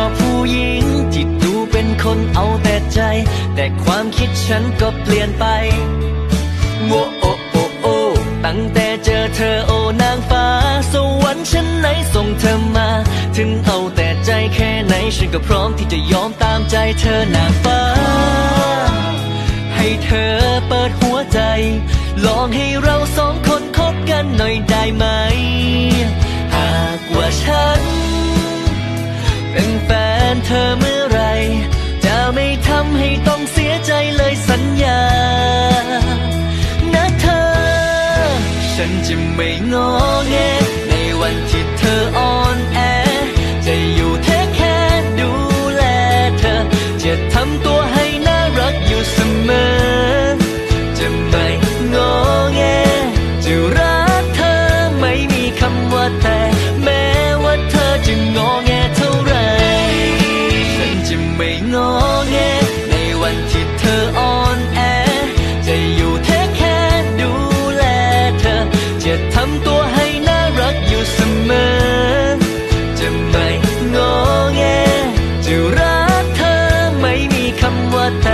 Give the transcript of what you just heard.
อบผู้หญิงที่ดูเป็นคนเอาแต่ใจ แต่ความคิดฉันก็เปลี่ยนไปโอ้โอโอโอตั้งแต่เจอเธอโอนางฟ้า สวรรค์ฉันไหนส่งเธอมา ถึงเอาแต่ใจแค่ไหน ฉันก็พร้อมที่จะยอมตามใจเธอนางฟ้า ให้เธอเปิดหัวใจ ลองให้เราสองคนคบกันหน่อยได้ไหม นเธอเมื่อไร จะไม่ทำให้ต้องเสียใจเลยสัญญา นะเธอ ฉันจะไม่งอแงในวันที่เธออ่อนแอ จะอยู่แค่แค่ดูแลเธอ จะทำตัว ตัวให้น่ารักอยู่เสมอ จะไม่งอแง จะรักเธอไม่มีคำว่าแต่